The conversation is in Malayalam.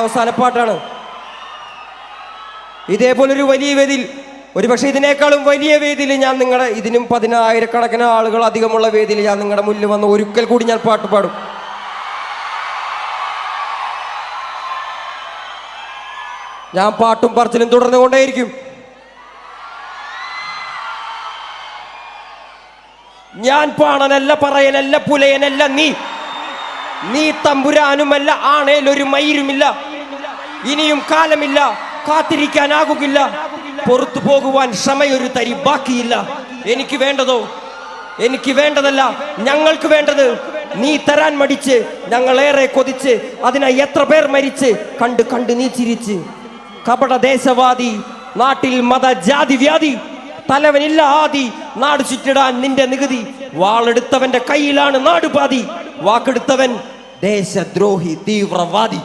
അവസാന പാട്ടാണ്. ഇതേപോലൊരു വലിയ വേദിയിൽ ഒരുപക്ഷെ ഇതിനേക്കാളും വലിയ വേദിയിൽ ഞാൻ നിങ്ങളുടെ ഇതിനും പതിനായിരക്കണക്കിന് ആളുകൾ അധികമുള്ള വേദിയിൽ ഞാൻ നിങ്ങളുടെ മുന്നിൽ വന്ന് ഒരിക്കൽ കൂടി ഞാൻ പാട്ട് പാടും. ഞാൻ പാട്ടും പറച്ചിലും തുടർന്നുകൊണ്ടേയിരിക്കും ഞാൻ പാണനല്ല പറയനല്ല പുലയനല്ല നീ. നീ തമ്പുരാനുമല്ല ആണേലൊരു മയിരുമില്ല. ഇനിയും കാലമില്ല കാത്തിരിക്കാനാകുകില്ല. പുറത്തു പോകുവാൻ ക്ഷമയൊരു തരി ബാക്കിയില്ല. എനിക്ക് വേണ്ടതോ? എനിക്ക് വേണ്ടതല്ല ഞങ്ങൾക്ക് വേണ്ടത്. നീ തരാൻ മടിച്ച് ഞങ്ങളേറെ കൊതിച്ച് അതിനായി എത്ര പേർ മരിച്ച് കണ്ട് കണ്ട് നീ ചിരിച്ച്. കപട ദേശവാദി നാട്ടിൽ മത ജാതി വ്യാധി തലവനില്ല ആദി നാട് ചുറ്റിടാൻ നിന്റെ നികുതി. വാളെടുത്തവന്റെ കയ്യിലാണ് നാടുപാതി. വാക്കെടുത്തവൻ dessa drohi divravadi